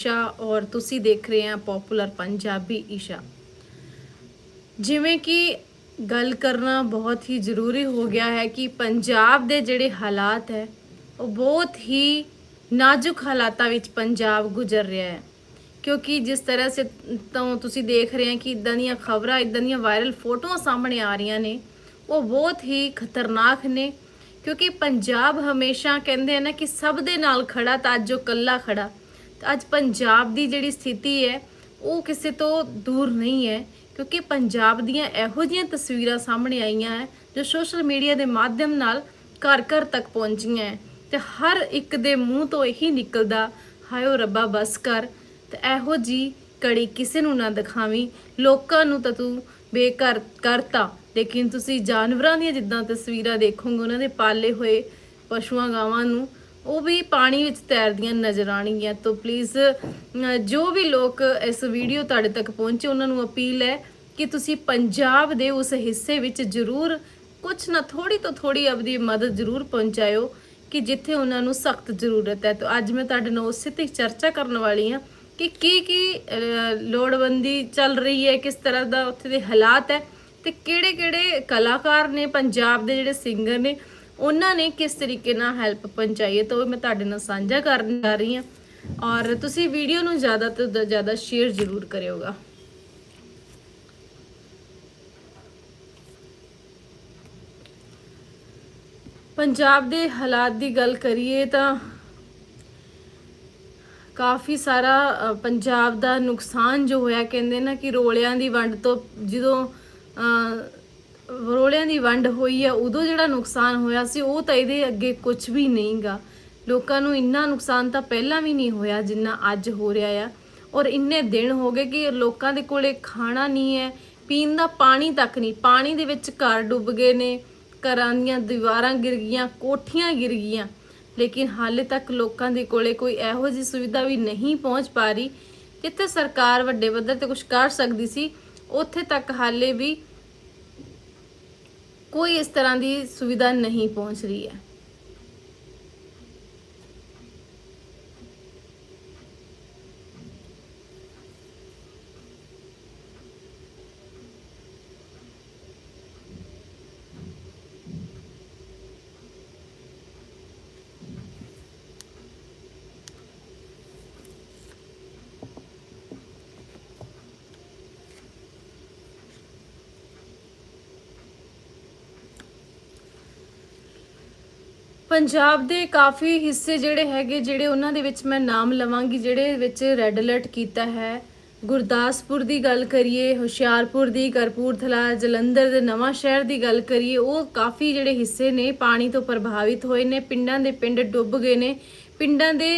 ਈਸ਼ਾ ਔਰ ਤੁਸੀਂ ਦੇਖ ਰਹੇ ਆ ਪਪੂਲਰ ਪੰਜਾਬੀ ਈਸ਼ਾ। ਜਿਵੇਂ ਕਿ ਗੱਲ ਕਰਨਾ ਬਹੁਤ ਹੀ ਜ਼ਰੂਰੀ ਹੋ ਗਿਆ ਹੈ ਕਿ ਪੰਜਾਬ ਦੇ ਜਿਹੜੇ ਹਾਲਾਤ ਹੈ, ਉਹ ਬਹੁਤ ਹੀ ਨਾਜ਼ੁਕ ਹਾਲਾਤਾਂ ਵਿੱਚ ਪੰਜਾਬ ਗੁਜ਼ਰ ਰਿਹਾ ਹੈ। ਕਿਉਂਕਿ ਜਿਸ ਤਰ੍ਹਾਂ ਸੇ ਤੋਂ ਤੁਸੀਂ ਦੇਖ ਰਹੇ ਹੋ ਕਿ ਇਦਾਂ ਦੀਆਂ ਖਬਰਾਂ, ਇਦਾਂ ਦੀਆਂ ਵਾਇਰਲ ਫੋਟੋਆਂ ਸਾਹਮਣੇ ਆ ਰਹੀਆਂ ਨੇ, ਉਹ ਬਹੁਤ ਹੀ ਖਤਰਨਾਕ ਨੇ। ਕਿਉਂਕਿ ਪੰਜਾਬ ਹਮੇਸ਼ਾ ਕਹਿੰਦੇ ਆ ਨਾ ਕਿ ਸਭ ਦੇ ਨਾਲ ਖੜਾ ਤਾਂ ਅੱਜ ਜੋ ਕੱਲਾ ਖੜਾ। ਅੱਜ ਪੰਜਾਬ ਦੀ ਜਿਹੜੀ ਸਥਿਤੀ ਹੈ, ਉਹ ਕਿਸੇ ਤੋਂ ਦੂਰ ਨਹੀਂ ਹੈ, ਕਿਉਂਕਿ ਪੰਜਾਬ ਦੀਆਂ ਇਹੋ ਜਿਹੀਆਂ ਤਸਵੀਰਾਂ ਸਾਹਮਣੇ ਆਈਆਂ ਹੈ, ਜੋ ਸੋਸ਼ਲ ਮੀਡੀਆ ਦੇ ਮਾਧਿਅਮ ਨਾਲ ਘਰ ਘਰ ਤੱਕ ਪਹੁੰਚੀਆਂ ਹੈ। ਤੇ ਹਰ ਇੱਕ ਦੇ ਮੂੰਹ ਤੋਂ ਇਹੀ ਨਿਕਲਦਾ ਹਾਇਓ ਰੱਬਾ ਬਸ ਕਰ। ਤੇ ਇਹੋ ਜੀ ਕੜੀ ਕਿਸੇ ਨੂੰ ਨਾ ਦਿਖਾਵੀਂ। ਲੋਕਾਂ ਨੂੰ ਤਾਂ ਤੂੰ ਬੇਘਰ ਕਰਤਾ। ਲੇਕਿਨ ਤੁਸੀਂ ਜਾਨਵਰਾਂ ਦੀਆਂ ਜਿੱਦਾਂ ਤਸਵੀਰਾਂ ਦੇਖੋਗੇ, ਉਹਨਾਂ ਦੇ ਪਾਲੇ ਹੋਏ ਪਸ਼ੂਆਂ ਗਾਵਾਂ ਨੂੰ ਉਹ ਵੀ ਪਾਣੀ ਵਿੱਚ ਤੈਰਦੀਆਂ ਨਜ਼ਰ ਆਣਗੀਆਂ ਤਾਂ ਪਲੀਜ਼ ਜੋ ਵੀ ਲੋਕ ਇਸ ਵੀਡੀਓ ਤੁਹਾਡੇ ਤੱਕ ਪਹੁੰਚੇ, ਉਹਨਾਂ ਨੂੰ ਅਪੀਲ ਹੈ ਕਿ ਤੁਸੀਂ ਪੰਜਾਬ ਦੇ ਉਸ ਹਿੱਸੇ ਵਿੱਚ ਜ਼ਰੂਰ ਕੁਛ ਨਾ ਥੋੜੀ ਤੋਂ ਥੋੜੀ ਆਪਦੀ ਮਦਦ ਜ਼ਰੂਰ ਪਹੁੰਚਾਇਓ ਕਿ ਜਿੱਥੇ ਉਹਨਾਂ ਨੂੰ ਸਖਤ ਜ਼ਰੂਰਤ ਹੈ। ਤਾਂ ਅੱਜ ਮੈਂ ਤੁਹਾਡੇ ਨਾਲ ਉਸੇ ਤੇ ਚਰਚਾ ਕਰਨ ਵਾਲੀ ਹਾਂ ਕਿ ਕੀ ਕੀ ਲੋੜਵੰਦੀ ਚੱਲ ਰਹੀ ਹੈ, ਕਿਸ ਤਰ੍ਹਾਂ ਦਾ ਉੱਥੇ ਦੇ ਹਾਲਾਤ ਹੈ ਤੇ ਕਿਹੜੇ ਕਿਹੜੇ ਕਲਾਕਾਰ ਨੇ, ਪੰਜਾਬ ਦੇ ਜਿਹੜੇ ਸਿੰਗਰ ਨੇ ਉਹਨਾਂ ਨੇ ਕਿਸ ਤਰੀਕੇ ਨਾਲ ਹੈਲਪ ਪਹੁੰਚਾਈ ਹੈ ਤਾਂ ਉਹ ਮੈਂ ਤੁਹਾਡੇ ਨਾਲ ਸਾਂਝਾ ਕਰਨ ਜਾ ਰਹੀ ਹਾਂ। ਔਰ ਤੁਸੀਂ ਵੀਡੀਓ ਨੂੰ ਜ਼ਿਆਦਾ ਤੋਂ ਜ਼ਿਆਦਾ ਸ਼ੇਅਰ ਜ਼ਰੂਰ ਕਰਿਓਗਾ ਪੰਜਾਬ ਦੇ ਹਾਲਾਤ ਦੀ ਗੱਲ ਕਰੀਏ ਤਾਂ ਕਾਫੀ ਸਾਰਾ ਪੰਜਾਬ ਦਾ ਨੁਕਸਾਨ ਜੋ ਹੋਇਆ, ਕਹਿੰਦੇ ਨਾ ਕਿ ਰੋਲਿਆਂ ਦੀ ਵੰਡ ਤੋਂ ਜਦੋਂ ਰੋਲਿਆਂ ਦੀ ਵੰਡ ਹੋਈ ਆ, ਉਦੋਂ ਜਿਹੜਾ ਨੁਕਸਾਨ ਹੋਇਆ ਸੀ, ਉਹ ਤਾਂ ਇਹਦੇ ਅੱਗੇ ਕੁਝ ਵੀ ਨਹੀਂਗਾ। ਲੋਕਾਂ ਨੂੰ ਇੰਨਾ ਨੁਕਸਾਨ ਤਾਂ ਪਹਿਲਾਂ ਵੀ ਨਹੀਂ ਹੋਇਆ ਜਿੰਨਾ ਅੱਜ ਹੋ ਰਿਹਾ ਆ। ਔਰ ਇੰਨੇ ਦਿਨ ਹੋ ਗਏ ਕਿ ਲੋਕਾਂ ਦੇ ਕੋਲੇ ਖਾਣਾ ਨਹੀਂ ਹੈ, ਪੀਣ ਦਾ ਪਾਣੀ ਤੱਕ ਨਹੀਂ। ਪਾਣੀ ਦੇ ਵਿੱਚ ਘਰ ਡੁੱਬ ਗਏ ਨੇ, ਘਰਾਂ ਦੀਆਂ ਦੀਵਾਰਾਂ ਗਿਰ ਗਈਆਂ, ਕੋਠੀਆਂ ਗਿਰ ਗਈਆਂ। ਲੇਕਿਨ ਹਾਲੇ ਤੱਕ ਲੋਕਾਂ ਦੇ ਕੋਲੇ ਕੋਈ ਇਹੋ ਜਿਹੀ ਸੁਵਿਧਾ ਵੀ ਨਹੀਂ ਪਹੁੰਚ ਪਾ ਰਹੀ ਜਿੱਥੇ ਸਰਕਾਰ ਵੱਡੇ ਪੱਧਰ ਤੇ ਕੁਝ ਕਰ ਸਕਦੀ ਸੀ, ਉੱਥੇ ਤੱਕ ਹਾਲੇ ਵੀ ਕੋਈ ਇਸ ਤਰ੍ਹਾਂ ਦੀ ਸੁਵਿਧਾ ਨਹੀਂ ਪਹੁੰਚ ਰਹੀ ਹੈ। ਪੰਜਾਬ ਦੇ ਕਾਫੀ ਹਿੱਸੇ ਜਿਹੜੇ ਹੈਗੇ, ਜਿਹੜੇ ਉਹਨਾਂ ਦੇ ਵਿੱਚ ਮੈਂ ਨਾਮ ਲਵਾਂਗੀ, ਜਿਹੜੇ ਵਿੱਚ ਰੈੱਡ ਅਲਰਟ ਕੀਤਾ ਹੈ। ਗੁਰਦਾਸਪੁਰ ਦੀ ਗੱਲ ਕਰੀਏ, ਹੁਸ਼ਿਆਰਪੁਰ ਦੀ, ਕਰਪੂਰਥਲਾ, ਜਲੰਧਰ ਦੇ ਨਵਾਂ ਸ਼ਹਿਰ ਦੀ ਗੱਲ ਕਰੀਏ, ਉਹ ਕਾਫੀ ਜਿਹੜੇ ਹਿੱਸੇ ਨੇ, ਪਾਣੀ ਤੋਂ ਪ੍ਰਭਾਵਿਤ ਹੋਏ ਨੇ, ਪਿੰਡਾਂ ਦੇ ਪਿੰਡ ਡੁੱਬ ਗਏ ਨੇ। ਪਿੰਡਾਂ ਦੇ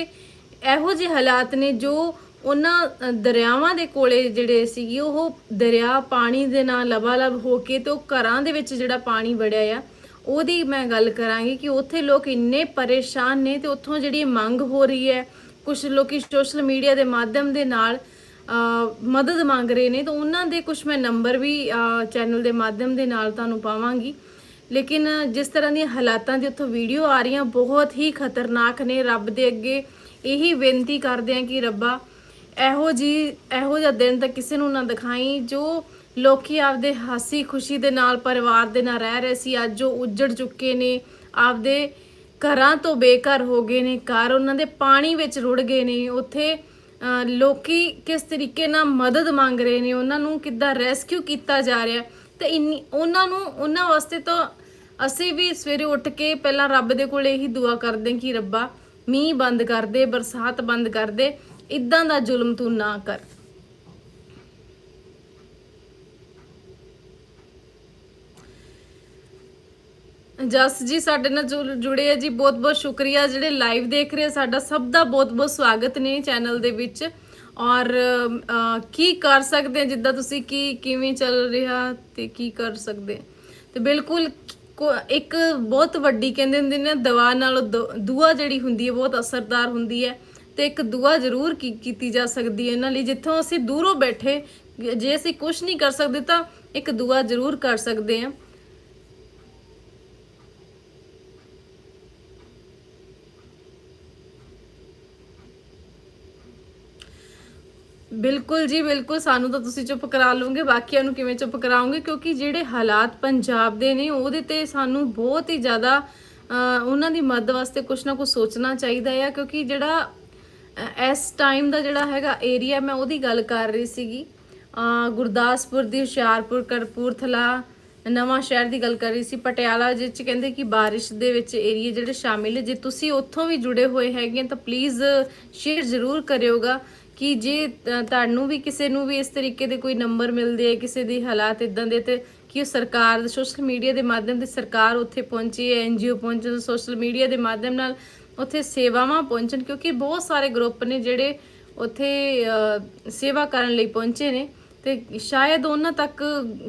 ਇਹੋ ਜਿਹੇ ਹਾਲਾਤ ਨੇ ਜੋ ਉਹਨਾਂ ਦਰਿਆਵਾਂ ਦੇ ਕੋਲੇ ਜਿਹੜੇ ਸੀਗੇ, ਉਹ ਦਰਿਆ ਪਾਣੀ ਦੇ ਨਾਲ ਲਬਾਲਬ ਹੋ ਕੇ ਤੇ ਉਹ ਘਰਾਂ ਦੇ ਵਿੱਚ ਜਿਹੜਾ ਪਾਣੀ ਵੜਿਆ ਆ ਉਹਦੀ ਮੈਂ ਗੱਲ ਕਰਾਂਗੀ ਕਿ ਉੱਥੇ ਲੋਕ ਇੰਨੇ ਪਰੇਸ਼ਾਨ ਨੇ ਤੇ ਉੱਥੋਂ ਜਿਹੜੀ ਮੰਗ ਹੋ ਰਹੀ ਹੈ ਕੁਝ ਲੋਕੀ ਸੋਸ਼ਲ ਮੀਡੀਆ ਦੇ ਮਾਧਿਅਮ ਦੇ ਨਾਲ ਮਦਦ ਮੰਗ ਰਹੇ ਨੇ, ਤਾਂ ਉਹਨਾਂ ਦੇ ਕੁਝ ਮੈਂ ਨੰਬਰ ਵੀ ਚੈਨਲ ਦੇ ਮਾਧਿਅਮ ਦੇ ਨਾਲ ਤੁਹਾਨੂੰ ਪਾਵਾਂਗੀ। ਲੇਕਿਨ ਜਿਸ ਤਰ੍ਹਾਂ ਦੀਆਂ ਹਾਲਾਤਾਂ ਦੀ ਉੱਥੋਂ ਵੀਡੀਓ ਆ ਰਹੀਆਂ, ਬਹੁਤ ਹੀ ਖਤਰਨਾਕ ਨੇ, ਰੱਬ ਦੇ ਅੱਗੇ ਇਹੀ ਬੇਨਤੀ ਕਰਦੇ ਆ ਕਿ ਰੱਬਾ, ਇਹੋ ਜੀ, ਇਹੋ ਜਿਹਾ ਦਿਨ ਤਾਂ ਕਿਸੇ ਨੂੰ ਨਾ ਦਿਖਾਈ, ਜੋ ਲੋਕੀ ਆਪਦੇ ਹਾਸੀ ਖੁਸ਼ੀ ਦੇ ਨਾਲ ਪਰਿਵਾਰ ਦੇ ਨਾਲ ਰਹਿ ਰਹੇ ਸੀ। ਅੱਜ ਉਹ ਉੱਜੜ ਚੁੱਕੇ ਨੇ ਆਪਦੇ ਘਰਾਂ ਤੋਂ ਬੇਘਰ ਹੋ ਗਏ ਨੇ ਘਰ ਉਹਨਾਂ ਦੇ ਪਾਣੀ ਵਿੱਚ ਰੁੜ ਗਏ ਨੇ। ਉੱਥੇ ਅਹ, ਲੋਕੀ ਕਿਸ ਤਰੀਕੇ ਨਾਲ ਮਦਦ ਮੰਗ ਰਹੇ ਨੇ ਉਹਨਾਂ ਨੂੰ ਕਿੱਦਾਂ ਰੈਸਕਿਊ ਕੀਤਾ ਜਾ ਰਿਹਾ ਤੇ ਇੰਨੀ ਉਹਨਾਂ ਨੂੰ ਉਹਨਾਂ ਵਾਸਤੇ ਤਾਂ ਅਸੀਂ ਵੀ ਸਵੇਰੇ ਉੱਠ ਕੇ ਪਹਿਲਾਂ ਰੱਬ ਦੇ ਕੋਲ ਇਹੀ ਦੁਆ ਕਰਦੇ ਕਿ ਰੱਬਾ ਮੀਂਹ ਬੰਦ ਕਰ ਦੇ ਬਰਸਾਤ ਬੰਦ ਕਰ ਦੇ ਇਦਾਂ ਦਾ ਜ਼ੁਲਮ ਤੂੰ ਨਾ ਕਰ। ਜਸ ਜੀ ਸਾਡੇ ਨਾਲ ਜੁੜ- ਜੁੜੇ ਆ ਜੀ। ਬਹੁਤ ਬਹੁਤ ਸ਼ੁਕਰੀਆ। ਜਿਹੜੇ ਲਾਈਵ ਦੇਖ ਰਹੇ ਆ ਸਾਡਾ ਸਭ ਦਾ ਬਹੁਤ ਬਹੁਤ ਸਵਾਗਤ ਨੇ ਚੈਨਲ ਦੇ ਵਿੱਚ। ਔਰ ਅਹ, ਕੀ ਕਰ ਸਕਦੇ ਆ? ਜਿੱਦਾਂ ਤੁਸੀਂ ਕੀ ਕਿਵੇਂ ਚੱਲ ਰਿਹਾ ਤੇ ਕੀ ਕਰ ਸਕਦੇ ਆ? ਤੇ ਬਿਲਕੁਲ ਕੋ- ਇੱਕ ਬਹੁਤ ਵੱਡੀ ਕਹਿੰਦੇ ਹੁੰਦੇ ਨੇ ਦਵਾ ਨਾਲੋਂ ਦ- ਦੁਆ ਜਿਹੜੀ ਹੁੰਦੀ ਹੈ ਬਹੁਤ ਅਸਰਦਾਰ ਹੁੰਦੀ ਹੈ। ਤੇ ਇੱਕ ਦੁਆ ਜ਼ਰੂਰ ਕੀ- ਕੀਤੀ ਜਾ ਸਕਦੀ ਹੈ ਇਹਨਾਂ ਲਈ। ਜਿੱਥੋਂ ਅਸੀਂ ਦੂਰੋਂ ਬੈਠੇ ਜੇ ਅਸੀਂ ਕੁਝ ਨਹੀਂ ਕਰ ਸਕਦੇ ਤਾਂ ਇੱਕ ਦੁਆ ਜ਼ਰੂਰ ਕਰ ਸਕਦੇ ਹਾਂ ਬਿਲਕੁਲ ਜੀ, ਬਿਲਕੁਲ। ਸਾਨੂੰ ਤਾਂ ਤੁਸੀਂ ਚੁੱਪ ਕਰਾ ਲਓਗੇ ਬਾਕੀਆਂ ਨੂੰ ਕਿਵੇਂ ਚੁੱਪ ਕਰਾਉਂਗੇ ਕਿਉਂਕਿ ਜਿਹੜੇ ਹਾਲਾਤ ਪੰਜਾਬ ਦੇ ਨੇ, ਉਹਦੇ ਤੇ ਸਾਨੂੰ ਬਹੁਤ ਹੀ ਜ਼ਿਆਦਾ ਉਹਨਾਂ ਦੀ ਮਦਦ ਵਾਸਤੇ ਕੁਝ ਨਾ ਕੁਝ ਸੋਚਣਾ ਚਾਹੀਦਾ ਆ। ਕਿਉਂਕਿ ਜਿਹੜਾ ਇਸ ਟਾਈਮ ਦਾ ਜਿਹੜਾ ਹੈਗਾ ਏਰੀਆ ਮੈਂ ਉਹਦੀ ਗੱਲ ਕਰ ਰਹੀ ਸੀਗੀ। ਗੁਰਦਾਸਪੁਰ ਦੀ ਹੁਸ਼ਿਆਰਪੁਰ, ਕਰਪੂਰਥਲਾ, ਨਵਾਂ ਸ਼ਹਿਰ ਦੀ ਗੱਲ ਕਰ ਰਹੀ ਸੀ। ਪਟਿਆਲਾ ਜਿਹ ਚ ਕਹਿੰਦੇ ਕਿ ਬਾਰਿਸ਼ ਦੇ ਵਿੱਚ ਏਰੀਆ ਜਿਹੜੇ ਸ਼ਾਮਿਲ ਜੇ ਤੁਸੀਂ ਉੱਥੋਂ ਵੀ ਜੁੜੇ ਹੋਏ ਹੈਗੇ ਤਾਂ ਪਲੀਜ਼ ਸ਼ੇਅਰ ਜ਼ਰੂਰ ਕਰਿਓਗਾ। ਕਿ ਜੇ ਤੁਹਾਨੂੰ ਵੀ ਕਿਸੇ ਨੂੰ ਵੀ ਇਸ ਤਰੀਕੇ ਦੇ ਕੋਈ ਨੰਬਰ ਮਿਲਦੇ ਹੈ ਕਿਸੇ ਦੀ ਹਾਲਾਤ ਇਦਾਂ ਦੇ ਤੇ ਕਿ ਉਹ ਸਰਕਾਰ ਸੋਸ਼ਲ ਮੀਡੀਆ ਦੇ ਮਾਧਿਅਮ ਤੇ ਸਰਕਾਰ ਉੱਥੇ ਪਹੁੰਚੀ ਹੈ ਐਨਜੀਓ ਪਹੁੰਚੇ ਸੋਸ਼ਲ ਮੀਡੀਆ ਦੇ ਮਾਧਿਅਮ ਨਾਲ ਉੱਥੇ ਸੇਵਾਵਾਂ ਪਹੁੰਚਣ, ਕਿਉਂਕਿ ਬਹੁਤ ਸਾਰੇ ਗਰੁੱਪ ਨੇ ਜਿਹੜੇ ਉੱਥੇ ਸੇਵਾ ਕਰਨ ਲਈ ਪਹੁੰਚੇ ਨੇ ਤੇ ਸ਼ਾਇਦ ਉਹਨਾਂ ਤੱਕ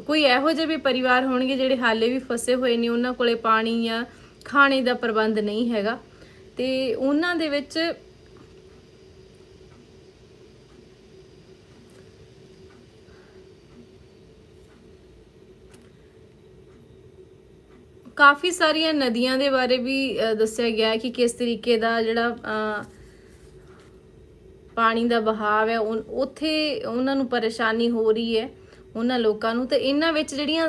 ਕੋਈ ਇਹੋ ਜਿਹੇ ਵੀ ਪਰਿਵਾਰ ਹੋਣਗੇ ਜਿਹੜੇ ਹਾਲੇ ਵੀ ਫਸੇ ਹੋਏ ਨੇ, ਉਹਨਾਂ ਕੋਲੇ ਪਾਣੀ ਜਾਂ ਖਾਣੇ ਦਾ ਪ੍ਰਬੰਧ ਨਹੀਂ ਹੈਗਾ ਤੇ ਉਹਨਾਂ ਦੇ ਵਿੱਚ ਕਾਫੀ ਸਾਰੀਆਂ ਨਦੀਆਂ ਦੇ ਬਾਰੇ ਵੀ ਦੱਸਿਆ ਗਿਆ ਹੈ ਕਿ ਕਿਸ ਤਰੀਕੇ ਦਾ ਜਿਹੜਾ ਪਾਣੀ ਦਾ ਬਹਾਵ ਹੈ ਉਨ- ਉੱਥੇ ਉਹਨਾਂ ਨੂੰ ਪਰੇਸ਼ਾਨੀ ਹੋ ਰਹੀ ਹੈ, ਉਹਨਾਂ ਲੋਕਾਂ ਨੂੰ। ਤੇ ਇਹਨਾਂ ਵਿੱਚ ਜਿਹੜੀਆਂ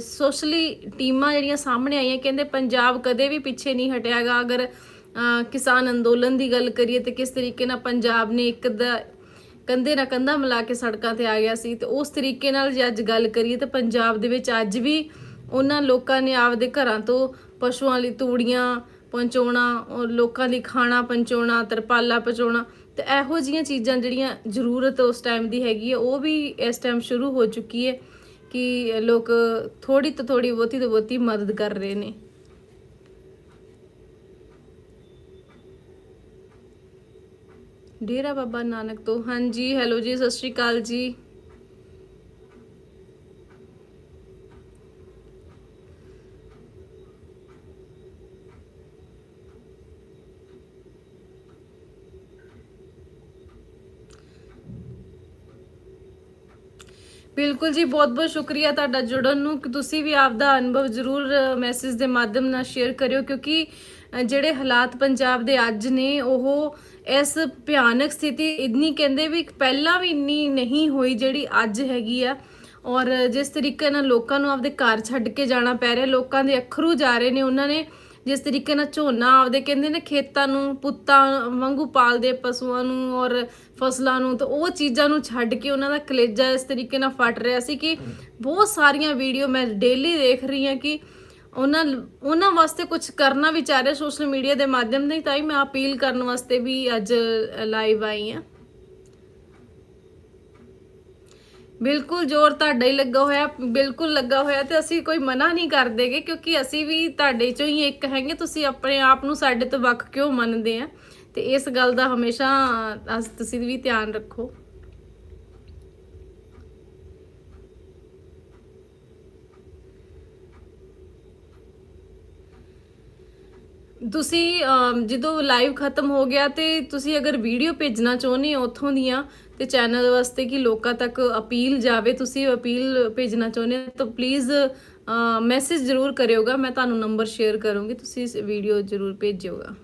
ਸੋਸ਼ਲੀ ਟੀਮਾਂ ਜਿਹੜੀਆਂ ਸਾਹਮਣੇ ਆਈਆਂ, ਕਹਿੰਦੇ ਪੰਜਾਬ ਕਦੇ ਵੀ ਪਿੱਛੇ ਨਹੀਂ ਹਟਿਆਗਾ। ਅਗਰ ਕਿਸਾਨ ਅੰਦੋਲਨ ਦੀ ਗੱਲ ਕਰੀਏ, ਤੇ ਕਿਸ ਤਰੀਕੇ ਨਾਲ ਪੰਜਾਬ ਨੇ ਇੱਕ ਦਾ, ਕੰਧੇ ਨਾਲ ਕੰਧਾ ਮਿਲਾ ਕੇ ਸੜਕਾਂ ਤੇ ਆ ਗਿਆ ਸੀ, ਤੇ ਉਸ ਤਰੀਕੇ ਨਾਲ ਜੇ ਅੱਜ ਗੱਲ ਕਰੀਏ, ਤਾਂ ਪੰਜਾਬ ਦੇ ਵਿੱਚ ਅੱਜ ਵੀ ਉਹਨਾਂ ਲੋਕਾਂ ਨੇ ਆਪਦੇ ਘਰਾਂ ਤੋਂ ਪਸ਼ੂਆਂ ਲਈ ਤੂੜੀਆਂ ਪਹੁੰਚਾਉਣਾ ਔਰ ਲੋਕਾਂ ਲਈ ਖਾਣਾ ਪਹੁੰਚਾਉਣਾ ਤਰਪਾਲਾ ਪਹੁੰਚਾਉਣਾ ਤੇ ਇਹੋ ਜੀਆਂ ਚੀਜ਼ਾਂ ਜਿਹੜੀਆਂ ਜ਼ਰੂਰਤ ਉਸ ਟਾਈਮ ਦੀ ਹੈਗੀ ਹੈ ਉਹ ਵੀ ਇਸ ਟਾਈਮ ਸ਼ੁਰੂ ਹੋ ਚੁੱਕੀ ਹੈ ਕਿ ਲੋਕ ਥੋੜੀ ਤੋਂ ਥੋੜੀ ਬਹੁਤੀ ਤੋਂ ਬਹੁਤੀ ਮਦਦ ਕਰ ਰਹੇ ਨੇ। ਡੇਰਾ ਬਾਬਾ ਨਾਨਕ ਤੋਂ। ਹਾਂਜੀ ਹੈਲੋ ਜੀ, ਸਤਿ ਸ਼੍ਰੀ ਅਕਾਲ ਜੀ। ਬਿਲਕੁਲ ਜੀ, ਬਹੁਤ ਬਹੁਤ ਸ਼ੁਕਰੀਆ ਤੁਹਾਡਾ ਜੁੜਨ ਨੂੰ। ਕਿ ਤੁਸੀਂ ਵੀ ਆਪਦਾ ਅਨੁਭਵ ਜ਼ਰੂਰ ਮੈਸੇਜ ਦੇ ਮਾਧਿਅਮ ਨਾਲ ਸ਼ੇਅਰ ਕਰਿਓ, ਕਿਉਂਕਿ ਜਿਹੜੇ ਹਾਲਾਤ ਪੰਜਾਬ ਦੇ ਅੱਜ ਨੇ, ਉਹ ਇਸ ਭਿਆਨਕ ਸਥਿਤੀ ਇੰਨੀ ਕਹਿੰਦੇ ਵੀ ਪਹਿਲਾਂ ਵੀ ਇੰਨੀ ਨਹੀਂ ਹੋਈ ਜਿਹੜੀ ਅੱਜ ਹੈਗੀ ਆ। ਔਰ ਜਿਸ ਤਰੀਕੇ ਨਾਲ ਲੋਕਾਂ ਨੂੰ ਆਪਦੇ ਘਰ ਛੱਡ ਕੇ ਜਾਣਾ ਪੈ ਰਿਹਾ, ਲੋਕਾਂ ਦੇ ਅੱਖਰੂ ਜਾ ਰਹੇ ਨੇ ਉਹਨਾਂ ਨੇ, ਜਿਸ ਤਰੀਕੇ ਨਾਲ ਝੋਨਾ ਆਪਦੇ ਕਹਿੰਦੇ ਨੇ ਖੇਤਾਂ ਨੂੰ, ਪੁੱਤਾਂ ਵਾਂਗੂ ਪਾਲਦੇ ਪਸ਼ੂਆਂ ਨੂੰ, ਔਰ ਫਸਲਾਂ ਨੂੰ ਤਾਂ ਉਹ ਚੀਜ਼ਾਂ ਨੂੰ ਛੱਡ ਕੇ ਉਹਨਾਂ ਦਾ ਕਲੇਜਾ ਇਸ ਤਰੀਕੇ ਨਾਲ ਫਟ ਰਿਹਾ ਸੀ ਕਿ ਬਹੁਤ ਸਾਰੀਆਂ ਵੀਡੀਓ ਮੈਂ ਡੇਲੀ ਦੇਖ ਰਹੀ ਹਾਂ ਕਿ ਉਹਨਾਂ ਉਹਨਾਂ ਵਾਸਤੇ ਕੁਝ ਕਰਨਾ ਵੀ ਚਾਹ ਰਿਹਾ ਸੋਸ਼ਲ ਮੀਡੀਆ ਦੇ ਮਾਧਿਅਮ ਨਾਲ ਤਾਂ ਹੀ ਮੈਂ ਅਪੀਲ ਕਰਨ ਵਾਸਤੇ ਵੀ ਅੱਜ ਲਾਈਵ ਆਈ ਹਾਂ। ਬਿਲਕੁਲ ਜ਼ੋਰ ਤੁਹਾਡਾ ਹੀ ਲੱਗਾ ਹੋਇਆ, ਬਿਲਕੁਲ ਲੱਗਾ ਹੋਇਆ ਤੇ ਅਸੀਂ ਕੋਈ ਮਨਾ ਨਹੀਂ ਕਰਦੇਗੇ ਕਿਉਂਕਿ ਅਸੀਂ ਵੀ ਤੁਹਾਡੇ ਚੋਂ ਹੀ ਇੱਕ ਹੈਗੇ, ਤੁਸੀਂ ਆਪਣੇ ਆਪ ਨੂੰ ਸਾਡੇ ਤੋਂ ਵੱਖ ਕਿਉਂ ਮੰਨਦੇ ਆ? ਤੇ ਇਸ ਗੱਲ ਦਾ ਹਮੇਸ਼ਾ, ਅਸ, ਤੁਸੀਂ ਵੀ ਧਿਆਨ ਰੱਖੋ। ਤੁਸੀਂ ਜਦੋਂ ਲਾਈਵ ਖਤਮ ਹੋ ਗਿਆ ਤੇ ਤੁਸੀਂ ਅਗਰ ਵੀਡੀਓ ਭੇਜਣਾ ਚਾਹੁੰਦੇ ਹੋ ਉੱਥੋਂ ਦੀਆਂ, ਤੇ ਚੈਨਲ ਵਾਸਤੇ ਕਿ ਲੋਕਾਂ ਤੱਕ ਅਪੀਲ ਜਾਵੇ, ਤੁਸੀਂ ਅਪੀਲ ਭੇਜਣਾ ਚਾਹੁੰਦੇ ਹੋ, ਤਾਂ ਪਲੀਜ਼ ਮੈਸੇਜ ਜ਼ਰੂਰ ਕਰਿਓਗਾ, ਮੈਂ ਤੁਹਾਨੂੰ ਨੰਬਰ ਸ਼ੇਅਰ ਕਰੂੰਗੀ, ਤੁਸੀਂ ਵੀਡੀਓ ਜ਼ਰੂਰ ਭੇਜਿਓਗਾ।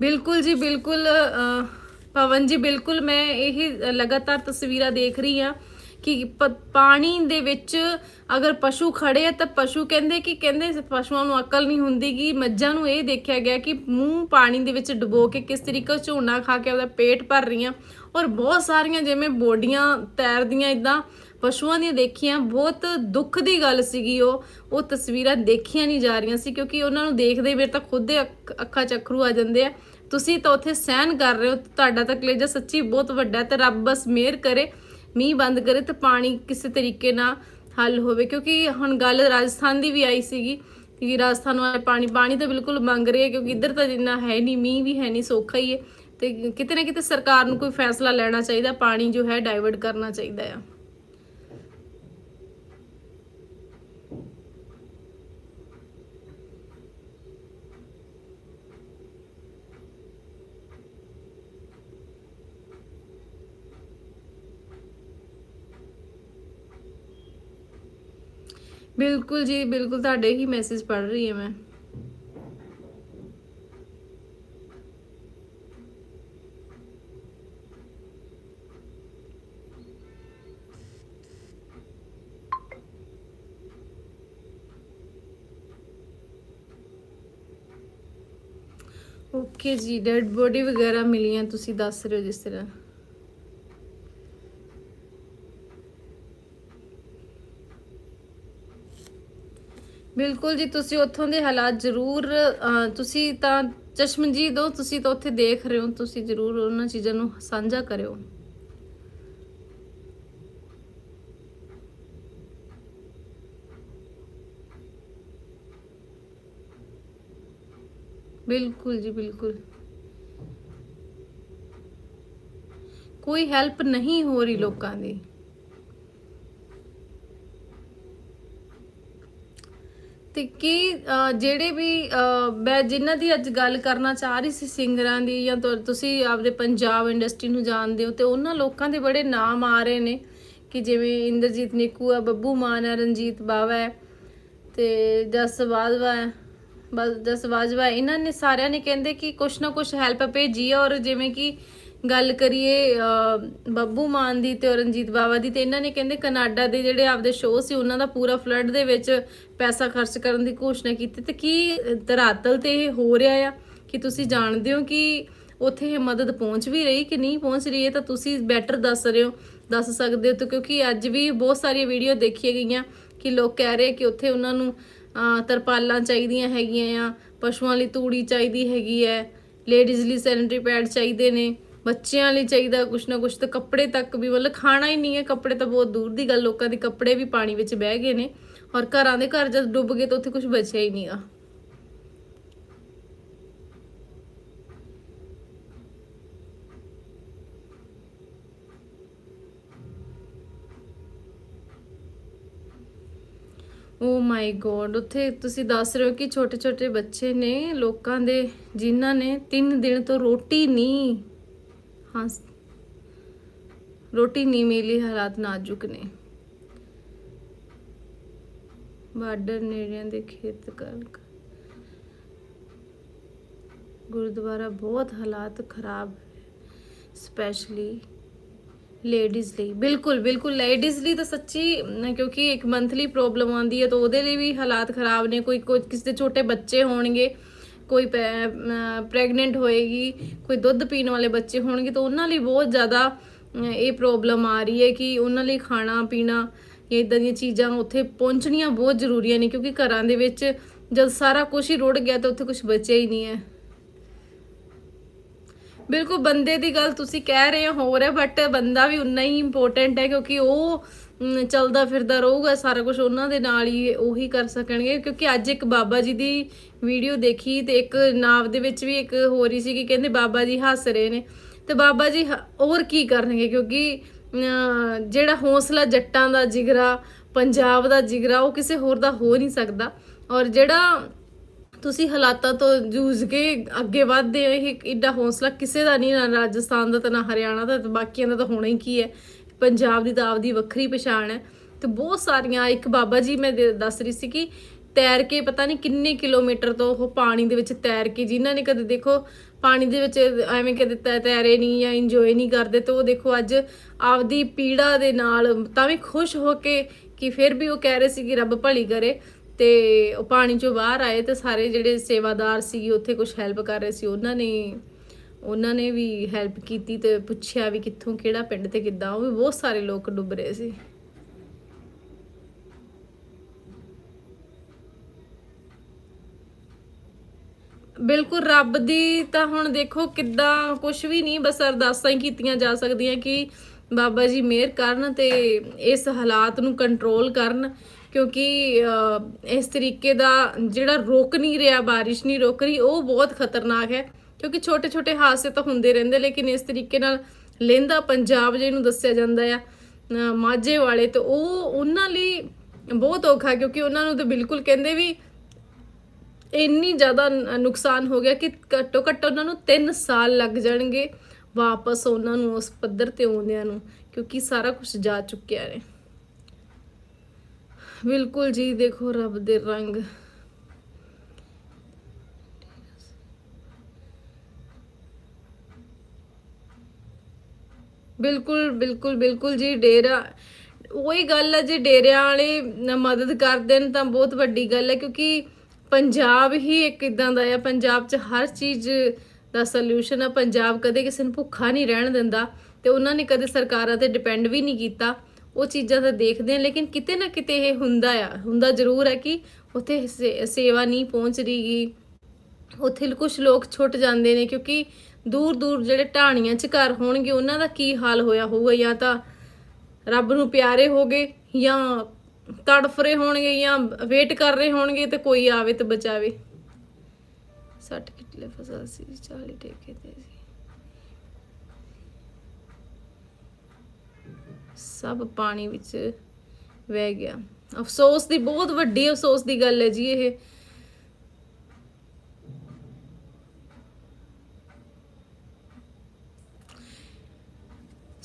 ਬਿਲਕੁਲ ਜੀ, ਬਿਲਕੁਲ ਪਵਨ ਜੀ, ਬਿਲਕੁਲ ਮੈਂ ਇਹ ਲਗਾਤਾਰ ਤਸਵੀਰਾਂ ਦੇਖ ਰਹੀ ਹਾਂ ਕਿ ਪ- ਪਾਣੀ ਦੇ ਵਿੱਚ ਅਗਰ ਪਸ਼ੂ ਖੜੇ ਆ ਤਾਂ ਪਸ਼ੂ ਕਹਿੰਦੇ ਕਿ ਕਹਿੰਦੇ ਪਸ਼ੂਆਂ ਨੂੰ ਅਕਲ ਨਹੀਂ ਹੁੰਦੀ ਕਿ ਮੱਝਾਂ ਨੂੰ ਇਹ ਦੇਖਿਆ ਗਿਆ ਕਿ ਮੂੰਹ ਪਾਣੀ ਦੇ ਵਿੱਚ ਡੁਬੋ ਕੇ ਕਿਸ ਤਰੀਕੇ ਝੋਨਾ ਖਾ ਕੇ ਉਹਦਾ ਪੇਟ ਭਰ ਰਹੀਆਂ ਔਰ ਬਹੁਤ ਸਾਰੀਆਂ ਜਿਵੇਂ ਬੋਡੀਆਂ ਤੈਰਦੀਆਂ ਇਦਾਂ ਪਸ਼ੂਆਂ ਦੀਆਂ ਦੇਖੀਆਂ, ਬਹੁਤ ਦੁੱਖ ਦੀ ਗੱਲ ਸੀਗੀ ਉਹ। ਉਹ ਤਸਵੀਰਾਂ ਦੇਖੀਆਂ ਨਹੀਂ ਜਾ ਰਹੀਆਂ ਸੀ, ਕਿਉਂਕਿ ਉਹਨਾਂ ਨੂੰ ਦੇਖਦੇ ਮੇਰੇ ਤਾਂ ਖੁਦ ਦੇ ਅੱਖ- ਅੱਖਾਂ ਚੱਖਰੂ ਆ ਜਾਂਦੇ ਆ। ਤੁਸੀਂ ਤਾਂ ਉੱਥੇ ਸਹਿਨ ਕਰ ਰਹੇ ਹੋ, ਤੁਹਾਡਾ ਤਾਂ ਕਲੇਜਾ ਸੱਚੀ ਬਹੁਤ ਵੱਡਾ ਹੈ ਤੇ ਰੱਬ ਬਸ ਮਿਹਰ ਕਰੇ, ਮੀਂਹ ਬੰਦ ਕਰੇ ਤੇ ਪਾਣੀ ਕਿਸੇ ਤਰੀਕੇ ਨਾਲ ਹੱਲ ਹੋਵੇ। ਕਿਉਂਕਿ ਹੁਣ ਗੱਲ ਰਾਜਸਥਾਨ ਦੀ ਵੀ ਆਈ ਸੀਗੀ ਕਿ ਰਾਜਸਥਾਨ ਵਾਲੇ ਪਾਣੀ ਪਾਣੀ ਤਾਂ ਬਿਲਕੁਲ ਮੰਗ ਰਹੇ ਆ, ਕਿਉਂਕਿ ਇੱਧਰ ਤਾਂ ਜਿੰਨਾ ਹੈ ਨਹੀਂ, ਮੀਂਹ ਵੀ ਹੈ ਨਹੀਂ, ਸੌਖਾ ਹੀ ਹੈ। ਤੇ ਕਿਤੇ ਨਾ ਕਿਤੇ ਸਰਕਾਰ ਨੂੰ ਕੋਈ ਫੈਸਲਾ ਲੈਣਾ ਚਾਹੀਦਾ, ਪਾਣੀ ਜੋ ਹੈ ਡਾਈਵਰਟ ਕਰਨਾ ਚਾਹੀਦਾ ਆ। बिल्कुल जी बिल्कुल ताडे ही मैसेज पढ़ रही है मैं। ओके okay, जी डेड बॉडी वगैरह मिली हैं तुम दस रहे हो जिस तरह। ਬਿਲਕੁਲ ਜੀ, ਤੁਸੀਂ ਉੱਥੋਂ ਦੇ ਹਾਲਾਤ ਜ਼ਰੂਰ ਤੁਸੀਂ ਤਾਂ ਚਸ਼ਮਜੀਦ ਹੋ, ਤੁਸੀਂ ਤਾਂ ਉੱਥੇ ਦੇਖ ਰਹੇ ਹੋ, ਤੁਸੀਂ ਜ਼ਰੂਰ ਉਹਨਾਂ ਚੀਜ਼ਾਂ ਨੂੰ ਸਾਂਝਾ ਕਰਿਓ। ਬਿਲਕੁਲ ਜੀ, ਬਿਲਕੁਲ। ਕੋਈ ਹੈਲਪ ਨਹੀਂ ਹੋ ਰਹੀ ਲੋਕਾਂ ਦੀ। ਤੇ ਕੀ ਅਹ, ਜਿਹੜੇ ਵੀ ਅਹ, ਮੈਂ ਜਿਨ੍ਹਾਂ ਦੀ ਅੱਜ ਗੱਲ ਕਰਨਾ ਚਾਹ ਰਹੀ ਸੀ ਸਿੰਗਰਾਂ ਦੀ ਜਾਂ ਤੁ- ਤੁਸੀਂ ਆਪਦੇ ਪੰਜਾਬ ਇੰਡਸਟਰੀ ਨੂੰ ਜਾਣਦੇ ਹੋ ਤੇ ਉਹਨਾਂ ਲੋਕਾਂ ਦੇ ਬੜੇ ਨਾਮ ਆ ਰਹੇ ਨੇ ਕਿ ਜਿਵੇਂ ਇੰਦਰਜੀਤ ਨਿੱਕੂ ਆ ਬੱਬੂ ਮਾਨ ਹੈ ਰਣਜੀਤ ਬਾਵਾ ਹੈ ਤੇ ਜਸ ਬਾਜਵਾ ਹੈ ਬਸ ਜਸ ਬਾਜਵਾ ਹੈ। ਇਹਨਾਂ ਨੇ ਸਾਰਿਆਂ ਨੇ ਕਹਿੰਦੇ ਕਿ ਕੁਛ ਨਾ ਕੁਛ ਹੈਲਪ ਭੇਜੀ ਹੈ ਔਰ ਜਿਵੇਂ ਕਿ ਗੱਲ ਕਰੀਏ ਬੱਬੂ ਮਾਨ ਦੀ ਤੇ ਰਣਜੀਤ ਬਾਵਾ ਦੀ, ਤੇ ਇਹਨਾਂ ਨੇ ਕਹਿੰਦੇ ਕਨਾਡਾ ਦੇ ਜਿਹੜੇ ਆਪਦੇ ਸ਼ੋਅ ਸੀ, ਉਹਨਾਂ ਦਾ ਪੂਰਾ ਫਲੱਡ ਦੇ ਵਿੱਚ ਪੈਸਾ ਖਰਚ ਕਰਨ ਦੀ ਘੋਸ਼ਣਾ ਕੀਤੀ। ਤੇ ਕੀ ਧਰਾਤਲ ਤੇ ਇਹ ਹੋ ਰਿਹਾ ਆ? ਕਿ ਤੁਸੀਂ ਜਾਣਦੇ ਹੋ ਕਿ ਉੱਥੇ ਇਹ ਮਦਦ ਪਹੁੰਚ ਵੀ ਰਹੀ ਕਿ ਨਹੀਂ ਪਹੁੰਚ ਰਹੀ? ਹੈ ਤਾਂ ਤੁਸੀਂ ਬੈਟਰ ਦੱਸ ਰਹੇ ਹੋ, ਦੱਸ ਸਕਦੇ ਹੋ ਤੇ ਕਿਉਂਕਿ ਅੱਜ ਵੀ ਬਹੁਤ ਸਾਰੀਆਂ ਵੀਡੀਓ ਦੇਖੀਆਂ ਗਈਆਂ ਕਿ ਲੋਕ ਕਹਿ ਰਹੇ ਕਿ ਉੱਥੇ ਉਹਨਾਂ ਨੂੰ ਤਰਪਾਲਾਂ ਚਾਹੀਦੀਆਂ ਹੈਗੀਆਂ ਆ, ਪਸ਼ੂਆਂ ਲਈ ਤੂੜੀ ਚਾਹੀਦੀ ਹੈਗੀ ਹੈ ਲੇਡੀਜ਼ ਲਈ ਸੈਨੀਟਰੀ ਪੈਡ ਚਾਹੀਦੇ ਨੇ। ਬੱਚਿਆਂ ਲਈ ਚਾਹੀਦਾ ਕੁਛ ਨਾ ਕੁਛ, ਤਾਂ ਕੱਪੜੇ ਤੱਕ ਵੀ ਮਤਲਬ ਖਾਣਾ ਹੀ ਨਹੀਂ ਹੈ। ਕੱਪੜੇ ਤਾਂ ਬਹੁਤ ਦੂਰ ਦੀ ਗੱਲ, ਲੋਕਾਂ ਦੇ ਕੱਪੜੇ ਵੀ ਪਾਣੀ ਵਿੱਚ ਬਹਿ ਗਏ ਨੇ। ਔਰ ਘਰਾਂ ਦੇ ਘਰ ਜਦ ਡੁੱਬ ਗਏ ਤਾਂ ਉੱਥੇ ਕੁਝ ਬਚਿਆ ਹੀ ਨਹੀਂਗਾ ਓ ਮਾਈ ਗੋਡ ਉੱਥੇ ਤੁਸੀਂ ਦੱਸ ਰਹੇ ਹੋ ਕਿ ਛੋਟੇ ਛੋਟੇ ਬੱਚੇ ਨੇ, ਲੋਕਾਂ ਦੇ, ਜਿਨ੍ਹਾਂ ਨੇ 3 ਦਿਨ ਤੋਂ ਰੋਟੀ ਨਹੀਂ ਹਾਂ ਰੋਟੀ ਨਹੀਂ ਮਿਲੀ, ਹਾਲਾਤ ਨਾਜ਼ੁਕ ਨੇ। ਬਾਰਡਰ ਨੇੜਿਆਂ ਦੇ ਖੇਤ ਕਣਕ ਗੁਰਦੁਆਰਾ ਬਹੁਤ ਹਾਲਾਤ ਖਰਾਬ ਸਪੈਸ਼ਲੀ ਲੇਡੀਜ਼ ਲਈ। ਬਿਲਕੁਲ ਬਿਲਕੁਲ ਲੇਡੀਜ਼ ਲਈ ਤਾਂ ਸੱਚੀ ਕਿਉਂਕਿ ਇੱਕ ਮੰਥਲੀ ਪ੍ਰੋਬਲਮ ਆਉਂਦੀ ਹੈ, ਤਾਂ ਉਹਦੇ ਲਈ ਵੀ ਹਾਲਾਤ ਖਰਾਬ ਨੇ। ਕੋਈ ਕੋਈ ਕਿਸੇ ਦੇ ਛੋਟੇ ਬੱਚੇ ਹੋਣਗੇ ਕੋਈ ਪ੍ਰੈਗਨੈਂਟ ਹੋਏਗੀ, ਕੋਈ ਦੁੱਧ ਪੀਣ ਵਾਲੇ ਬੱਚੇ ਹੋਣਗੇ, ਤਾਂ ਉਹਨਾਂ ਲਈ ਬਹੁਤ ਜ਼ਿਆਦਾ ਇਹ ਪ੍ਰੋਬਲਮ ਆ ਰਹੀ ਹੈ ਕਿ ਉਹਨਾਂ ਲਈ ਖਾਣਾ, ਪੀਣਾ ਇਦਾਂ ਦੀਆਂ ਚੀਜ਼ਾਂ ਉੱਥੇ ਪਹੁੰਚਣੀਆਂ ਬਹੁਤ ਜ਼ਰੂਰੀਆਂ ਨੇ, ਕਿਉਂਕਿ ਘਰਾਂ ਦੇ ਵਿੱਚ ਜਦ ਸਾਰਾ ਕੁਝ ਹੀ ਰੁੜ ਗਿਆ ਤਾਂ ਉੱਥੇ ਕੁਝ ਬਚਿਆ ਹੀ ਨਹੀਂ ਹੈ। ਬਿਲਕੁਲ ਬੰਦੇ ਦੀ ਗੱਲ ਤੁਸੀਂ ਕਹਿ ਰਹੇ ਹੋ ਹੋ ਰਿਹਾ ਬਟ ਬੰਦਾ ਵੀ ਉਨਾ ਹੀ ਇੰਪੋਰਟੈਂਟ ਹੈ, ਕਿਉਂਕਿ ਉਹ ਚੱਲਦਾ ਫਿਰਦਾ ਰਹੂਗਾ, ਸਾਰਾ ਕੁਝ ਉਹਨਾਂ ਦੇ ਨਾਲ ਹੀ ਉਹੀ ਕਰ ਸਕਣਗੇ, ਕਿਉਂਕਿ ਅੱਜ ਇੱਕ ਬਾਬਾ ਜੀ ਦੀ ਵੀਡੀਓ ਦੇਖੀ ਤੇ ਇੱਕ ਨਾਵ ਦੇ ਵਿੱਚ ਵੀ ਇੱਕ ਹੋ ਰਹੀ ਸੀ ਕਿ ਕਹਿੰਦੇ ਬਾਬਾ ਜੀ ਹੱਸ ਰਹੇ ਨੇ। ਤੇ ਬਾਬਾ ਜੀ ਹ- ਹੋਰ ਕੀ ਕਰਨਗੇ, ਕਿਉਂਕਿ ਜਿਹੜਾ ਹੌਸਲਾ ਜੱਟਾਂ ਦਾ ਜਿਗਰਾ, ਪੰਜਾਬ ਦਾ ਜਿਗਰਾ, ਉਹ ਕਿਸੇ ਹੋਰ ਦਾ ਹੋ ਨਹੀਂ ਸਕਦਾ। ਔਰ ਜਿਹੜਾ ਤੁਸੀਂ ਹਾਲਾਤਾਂ ਤੋਂ ਜੂਝ ਕੇ ਅੱਗੇ ਵਧਦੇ ਹੋ, ਇਹ ਏਡਾ ਹੌਸਲਾ ਕਿਸੇ ਦਾ ਨਹੀਂ, ਨਾ ਰਾਜਸਥਾਨ ਦਾ ਤੇ ਨਾ ਹਰਿਆਣਾ ਦਾ, ਤੇ ਬਾਕੀਆਂ ਦਾ ਤਾਂ ਹੋਣਾ ਹੀ ਕੀ ਹੈ। ਪੰਜਾਬ ਦੀ ਤਾਂ ਆਪਦੀ ਵੱਖਰੀ ਪਛਾਣ ਹੈ। ਤੇ ਬਹੁਤ ਸਾਰੀਆਂ, ਇੱਕ ਬਾਬਾ ਜੀ ਮੈਂ ਦੇ- ਦੱਸ ਰਹੀ ਸੀ ਕਿ ਤੈਰ ਕੇ ਪਤਾ ਨਹੀਂ ਕਿੰਨੇ ਕਿਲੋਮੀਟਰ ਤੋਂ ਉਹ ਪਾਣੀ ਦੇ ਵਿੱਚ ਤੈਰ ਕੇ, ਜਿਨ੍ਹਾਂ ਨੇ ਕਦੇ ਦੇਖੋ ਪਾਣੀ ਦੇ ਵਿੱਚ ਐਵੇਂ ਕਦੇ ਤੈ- ਤੈਰੇ ਨਹੀਂ ਜਾਂ ਇੰਜੋਏ ਨਹੀਂ ਕਰਦੇ, ਤੇ ਉਹ ਦੇਖੋ ਅੱਜ ਆਪਦੀ ਪੀੜਾ ਦੇ ਨਾਲ ਤਾਂ ਵੀ ਖੁਸ਼ ਹੋ ਕੇ ਕਿ ਫਿਰ ਵੀ ਉਹ ਕਹਿ ਰਹੇ ਸੀ ਕਿ ਰੱਬ ਭਲੀ ਕਰੇ। ਤੇ ਉਹ ਪਾਣੀ ਚੋਂ ਬਾਹਰ ਆਏ ਤੇ ਸਾਰੇ ਜਿਹੜੇ ਸੇਵਾਦਾਰ ਸੀ ਉੱਥੇ ਕੁਝ ਹੈਲਪ ਕਰ ਰਹੇ ਸੀ, ਉਹਨਾਂ ਨੇ ਉਹਨਾਂ ਨੇ ਵੀ ਹੈਲਪ ਕੀਤੀ ਤੇ ਪੁੱਛਿਆ ਵੀ ਕਿੱਥੋਂ, ਕਿਹੜਾ ਪਿੰਡ ਤੇ ਕਿੱਦਾਂ, ਉਹ ਵੀ ਬਹੁਤ ਸਾਰੇ ਲੋਕ ਡੁੱਬ ਰਹੇ ਸੀ। ਬਿਲਕੁਲ ਰੱਬ ਦੀ ਤਾਂ ਹੁਣ ਦੇਖੋ ਕਿੱਦਾਂ ਕੁਝ ਵੀ ਨਹੀਂ, ਬਸ ਅਰਦਾਸਾਂ ਹੀ ਕੀਤੀਆਂ ਜਾ ਸਕਦੀਆਂ ਕਿ ਬਾਬਾ ਜੀ ਮਿਹਰ ਕਰਨ ਤੇ ਇਸ ਹਾਲਾਤ ਨੂੰ ਕੰਟਰੋਲ ਕਰਨ, ਕਿਉਂਕਿ ਇਸ ਤਰੀਕੇ ਦਾ ਜਿਹੜਾ ਰੋਕ ਨਹੀਂ ਰਿਹਾ, ਬਾਰਿਸ਼ ਨਹੀਂ ਰੁਕ ਰਹੀ, ਉਹ ਬਹੁਤ ਖਤਰਨਾਕ ਹੈ। ਕਿਉਂਕਿ ਛੋਟੇ ਛੋਟੇ ਹਾਦਸੇ ਤਾਂ ਹੁੰਦੇ ਰਹਿੰਦੇ ਲੇਕਿਨ ਇਸ ਤਰੀਕੇ ਨਾਲ ਲਹਿੰਦਾ ਪੰਜਾਬ ਜਿਹਨੂੰ ਦੱਸਿਆ ਜਾਂਦਾ ਆ ਮਾਝੇ ਵਾਲੇ, ਤੇ ਉਹ ਉਹਨਾਂ ਲਈ ਬਹੁਤ ਔਖਾ ਕਿਉਂਕਿ ਉਹਨਾਂ ਨੂੰ ਤਾਂ ਬਿਲਕੁਲ ਕਹਿੰਦੇ ਵੀ ਇੰਨੀ ਜ਼ਿਆਦਾ ਨੁਕਸਾਨ ਹੋ ਗਿਆ ਕਿ ਘੱਟੋ ਘੱਟ ਉਹਨਾਂ ਨੂੰ 3 ਸਾਲ ਲੱਗ ਜਾਣਗੇ ਵਾਪਸ ਉਹਨਾਂ ਨੂੰ ਉਸ ਪੱਧਰ ਤੇ ਆਉਂਦਿਆਂ ਨੂੰ, ਕਿਉਂਕਿ ਸਾਰਾ ਕੁਝ ਜਾ ਚੁੱਕਿਆ ਨੇ। ਬਿਲਕੁਲ ਜੀ, ਦੇਖੋ ਰੱਬ ਦੇ ਰੰਗ। ਬਿਲਕੁਲ ਬਿਲਕੁਲ ਬਿਲਕੁਲ ਜੀ, ਡੇਰਾ। ਉਹੀ ਗੱਲ ਹੈ ਜੇ ਡੇਰਿਆਂ ਵਾਲੇ ਮਦਦ ਕਰ ਦੇਣ ਤਾਂ ਬਹੁਤ ਵੱਡੀ ਗੱਲ ਹੈ ਕਿਉਂਕਿ ਪੰਜਾਬ ਹੀ ਇੱਕ ਇਦਾਂ ਦਾ ਆ, ਪੰਜਾਬ 'ਚ ਹਰ ਚੀਜ਼ ਦਾ ਸੋਲੂਸ਼ਨ ਆ। ਪੰਜਾਬ ਕਦੇ ਕਿਸੇ ਨੂੰ ਭੁੱਖਾ ਨਹੀਂ ਰਹਿਣ ਦਿੰਦਾ ਤੇ ਉਹਨਾਂ ਨੇ ਕਦੇ ਸਰਕਾਰਾਂ ਤੇ ਡਿਪੈਂਡ ਵੀ ਨਹੀਂ ਕੀਤਾ। ਉਹ ਚੀਜ਼ਾਂ ਤਾਂ ਦੇਖਦੇ ਆ, ਲੇਕਿਨ ਕਿਤੇ ਨਾ ਕਿਤੇ ਇਹ ਹੁੰਦਾ ਆ। ਹੁੰਦਾ ਜ਼ਰੂਰ ਹੈ ਕਿ ਉੱਥੇ ਸੇ- ਸੇਵਾ ਨਹੀਂ ਪਹੁੰਚ ਰਹੀਗੀ। ਉੱਥੇ ਕੁਝ ਲੋਕ ਛੁੱਟ ਜਾਂਦੇ ਨੇ, ਕਿਉਂਕਿ ਦੂਰ ਦੂਰ ਜਿਹੜੇ ਢਾਣੀਆਂ 'ਚ ਘਰ ਹੋਣਗੇ, ਉਹਨਾਂ ਦਾ ਕੀ ਹਾਲ ਹੋਇਆ ਹੋਊਗਾ? ਜਾਂ ਤਾਂ ਰੱਬ ਨੂੰ ਪਿਆਰੇ ਹੋਗੇ ਜਾਂ ਤੜਫ ਰਹੇ ਹੋਣਗੇ, ਜਾਂ ਵੇਟ ਕਰ ਰਹੇ ਹੋਣਗੇ ਤੇ ਕੋਈ ਆਵੇ ਤੇ ਬਚਾਵੇ? 60 ਕਿੱਲੇ ਫਸਲ ਸੀ 40 ਠੇਕੇ ਤੇ ਸੀ। ਸਭ ਪਾਣੀ ਵਿੱਚ ਵਹਿ ਗਿਆ। ਅਫਸੋਸ ਦੀ ਬਹੁਤ ਵੱਡੀ ਅਫਸੋਸ ਦੀ ਗੱਲ ਹੈ ਜੀ ਇਹ।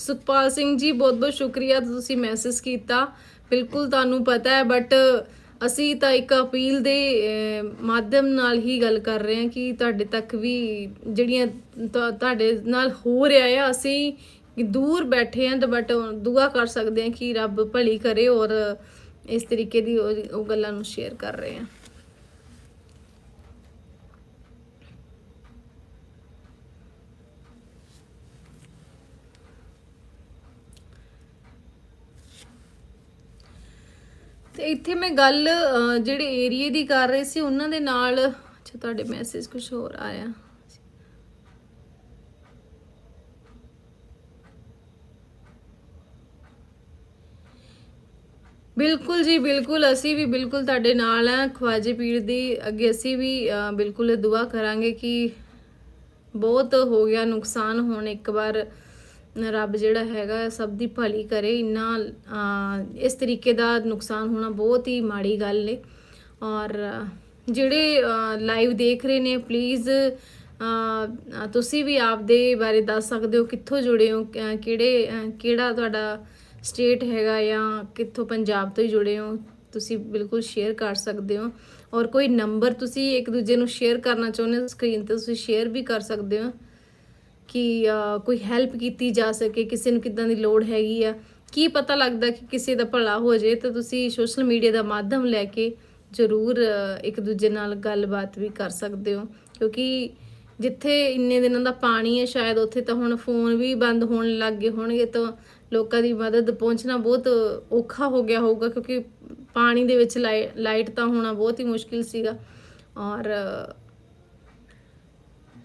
ਸੁਖਪਾਲ ਸਿੰਘ ਜੀ, ਬਹੁਤ ਬਹੁਤ ਸ਼ੁਕਰੀਆ ਤੁਸੀਂ ਮੈਸੇਜ ਕੀਤਾ। ਬਿਲਕੁਲ ਤੁਹਾਨੂੰ ਪਤਾ ਹੈ ਬਟ ਅਸੀਂ ਤਾਂ ਇੱਕ ਅਪੀਲ ਦੇ ਮਾਧਿਅਮ ਨਾਲ ਹੀ ਗੱਲ ਕਰ ਰਹੇ ਹਾਂ ਕਿ ਤੁਹਾਡੇ ਤੱਕ ਵੀ ਜਿਹੜੀਆਂ ਤੁਹਾਡੇ ਨਾਲ ਹੋ ਰਿਹਾ ਹੈ ਅਸੀਂ ਦੂਰ ਬੈਠੇ ਹਾਂ, ਤਾਂ ਬਟ ਦੁਆ ਕਰ ਸਕਦੇ ਹਾਂ ਕਿ ਰੱਬ ਭਲੀ ਕਰੇ ਔਰ ਇਸ ਤਰੀਕੇ ਦੀ ਉਹ ਉਹ ਗੱਲਾਂ ਨੂੰ ਸ਼ੇਅਰ ਕਰ ਰਹੇ ਹਾਂ। ਤੇ ਇੱਥੇ ਮੈਂ ਗੱਲ ਜਿਹੜੇ ਏਰੀਏ ਦੀ ਕਰ ਰਹੀ ਸੀ, ਉਹਨਾਂ ਦੇ ਨਾਲ, ਅੱਛਾ, ਤੁਹਾਡੇ ਮੈਸੇਜ ਕੁਝ ਹੋਰ ਆਇਆ। ਬਿਲਕੁਲ ਜੀ, ਬਿਲਕੁਲ, ਅਸੀਂ ਵੀ ਬਿਲਕੁਲ ਤੁਹਾਡੇ ਨਾਲ ਆ, ਖਵਾਜੇ ਪੀਰ ਦੀ, ਅੱਗੇ ਅਸੀਂ ਵੀ ਬਿਲਕੁਲ ਦੁਆ ਕਰਾਂਗੇ ਕਿ ਬਹੁਤ ਹੋ ਗਿਆ ਨੁਕਸਾਨ ਹੁਣ ਇੱਕ ਵਾਰ। ਰੱਬ ਜਿਹੜਾ ਹੈਗਾ ਸਭ ਦੀ ਭਲੀ ਕਰੇ, ਇੰਨਾ ਇਸ ਤਰੀਕੇ ਦਾ ਨੁਕਸਾਨ ਹੋਣਾ ਬਹੁਤ ਹੀ ਮਾੜੀ ਗੱਲ ਨੇ ਔਰ ਜਿਹੜੇ ਲਾਈਵ ਦੇਖ ਰਹੇ ਨੇ ਪਲੀਜ਼ ਤੁਸੀਂ ਵੀ ਆਪਦੇ ਬਾਰੇ ਦੱਸ ਸਕਦੇ ਹੋ, ਕਿੱਥੋਂ ਜੁੜੇ ਹੋ ਕਿਹੜੇ ਕਿਹੜਾ ਤੁਹਾਡਾ ਸਟੇਟ ਹੈਗਾ ਜਾਂ ਕਿੱਥੋਂ ਪੰਜਾਬ ਤੋਂ ਹੀ ਜੁੜੇ ਹੋ, ਤੁਸੀਂ ਬਿਲਕੁਲ ਸ਼ੇਅਰ ਕਰ ਸਕਦੇ ਹੋ। ਔਰ ਕੋਈ ਨੰਬਰ ਤੁਸੀਂ ਇੱਕ ਦੂਜੇ ਨੂੰ ਸ਼ੇਅਰ ਕਰਨਾ ਚਾਹੁੰਦੇ ਹੋ ਸਕਰੀਨ ਤੇ ਤੁਸੀਂ ਸ਼ੇਅਰ ਵੀ ਕਰ ਸਕਦੇ ਹੋ। ਕਿ ਕੋਈ ਹੈਲਪ ਕੀਤੀ ਜਾ ਸਕੇ, ਕਿਸੇ ਨੂੰ ਕਿੱਦਾਂ ਦੀ ਲੋੜ ਹੈਗੀ ਆ। ਕੀ ਪਤਾ ਲੱਗਦਾ ਕਿ ਕਿਸੇ ਦਾ ਭਲਾ ਹੋ ਜਾਏ, ਤਾਂ ਤੁਸੀਂ ਸੋਸ਼ਲ ਮੀਡੀਆ ਦਾ ਮਾਧਿਅਮ ਲੈ ਕੇ ਜ਼ਰੂਰ ਇੱਕ ਦੂਜੇ ਨਾਲ ਗੱਲਬਾਤ ਵੀ ਕਰ ਸਕਦੇ ਹੋ। ਕਿਉਂਕਿ ਜਿੱਥੇ ਇੰਨੇ ਦਿਨਾਂ ਦਾ ਪਾਣੀ ਹੈ ਸ਼ਾਇਦ ਉੱਥੇ ਤਾਂ ਹੁਣ ਫੋਨ ਵੀ ਬੰਦ ਹੋਣ ਲੱਗ ਗਏ ਹੋਣਗੇ, ਤਾਂ ਲੋਕਾਂ ਦੀ ਮਦਦ ਪਹੁੰਚਣਾ ਬਹੁਤ ਔਖਾ ਹੋ ਗਿਆ ਹੋਊਗਾ, ਕਿਉਂਕਿ ਪਾਣੀ ਦੇ ਵਿੱਚ ਲਾਈ- ਲਾਈਟ ਤਾਂ ਹੋਣਾ ਬਹੁਤ ਹੀ ਮੁਸ਼ਕਿਲ ਸੀਗਾ। ਔਰ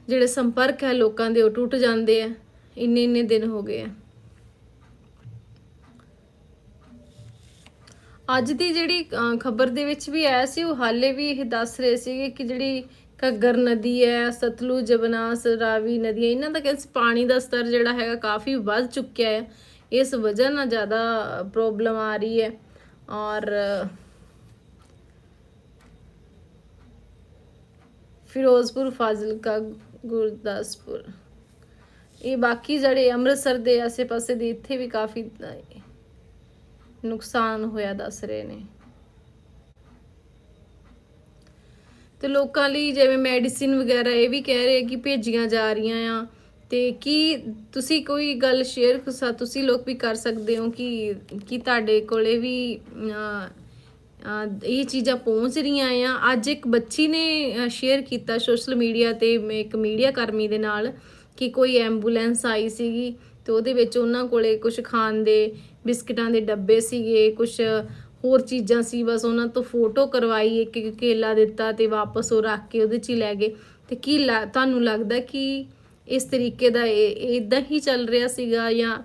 ਜਿਹੜੇ ਸੰਪਰਕ ਹੈ ਲੋਕਾਂ ਦੇ ਉਹ ਟੁੱਟ ਜਾਂਦੇ ਆ। ਇੰਨੇ ਇੰਨੇ ਦਿਨ ਹੋ ਗਏ ਆ। ਅੱਜ ਦੀ ਜਿਹੜੀ ਖਬਰ ਦੇ ਵਿੱਚ ਵੀ ਆਇਆ ਸੀ, ਉਹ ਹਾਲੇ ਵੀ ਇਹ ਦੱਸ ਰਹੇ ਸੀਗੇ ਕਿ ਜਿਹੜੀ ਘੱਗਰ ਨਦੀ ਹੈ, ਸਤਲੁਜ ਬਨਾਸ ਰਾਵੀ ਨਦੀ ਹੈ ਇਹਨਾਂ ਦਾ ਕਹਿੰਦੇ ਪਾਣੀ ਦਾ ਸਤਰ ਜਿਹੜਾ ਹੈਗਾ ਕਾਫੀ ਵੱਧ ਚੁੱਕਿਆ ਹੈ। ਇਸ ਵਜ੍ਹਾ ਨਾਲ ਜ਼ਿਆਦਾ ਪ੍ਰੋਬਲਮ ਆ ਰਹੀ ਹੈ। ਔਰ ਫਿਰੋਜ਼ਪੁਰ ਫਾਜ਼ਿਲਕਾ ਗੁਰਦਾਸਪੁਰ। ਇਹ ਬਾਕੀ ਜਿਹੜੇ ਅੰਮ੍ਰਿਤਸਰ ਦੇ ਆਸੇ-ਪਾਸੇ ਦੇ ਇੱਥੇ ਵੀ ਕਾਫੀ ਨੁਕਸਾਨ ਹੋਇਆ ਦੱਸ ਰਹੇ ਨੇ। ਤੇ ਲੋਕਾਂ ਲਈ ਜਿਵੇਂ ਮੈਡੀਸਿਨ ਵਗੈਰਾ ਇਹ ਵੀ ਕਹਿ ਰਹੇ ਕਿ ਭੇਜੀਆਂ ਜਾ ਰਹੀਆਂ ਆ। ਤੇ ਕੀ ਤੁਸੀਂ ਕੋਈ ਗੱਲ ਸ਼ੇਅਰ, ਤੁਸੀਂ ਲੋਕ ਵੀ ਕਰ ਸਕਦੇ ਹੋ ਕਿ, ਕੀ ਤੁਹਾਡੇ ਕੋਲੇ ਵੀ ਇਹ ਚੀਜ਼ਾਂ ਪਹੁੰਚ ਰਹੀਆਂ ਆ। ਅੱਜ ਇੱਕ ਬੱਚੀ ਨੇ ਸ਼ੇਅਰ ਕੀਤਾ ਸੋਸ਼ਲ ਮੀਡੀਆ ਤੇ ਮੈਂ ਇੱਕ ਮੀਡੀਆ ਕਰਮੀ ਦੇ ਨਾਲ ਕਿ ਕੋਈ ਐਂਬੂਲੈਂਸ ਆਈ ਸੀਗੀ ਤੇ ਉਹਦੇ ਵਿੱਚ ਉਹਨਾਂ ਕੋਲੇ ਕੁਝ ਖਾਣ ਦੇ ਬਿਸਕਟਾਂ ਦੇ ਡੱਬੇ ਸੀਗੇ ਕੁਝ ਹੋਰ ਚੀਜ਼ਾਂ ਸੀ, ਬਸ ਉਹਨਾਂ ਤੋਂ ਫੋਟੋ ਕਰਵਾਈ, ਇੱਕ ਇੱਕ ਕੇਲਾ ਦਿੱਤਾ ਤੇ ਵਾਪਸ ਉਹ ਰੱਖ ਕੇ ਉਹਦੇ 'ਚ ਹੀ ਲੈ ਗਏ। ਤੇ ਕੀ ਲ- ਤੁਹਾਨੂੰ ਲੱਗਦਾ ਕਿ ਇਸ ਤਰੀਕੇ ਦਾ ਇਹ ਇਦਾਂ ਹੀ ਚੱਲ ਰਿਹਾ ਸੀਗਾ ਜਾਂ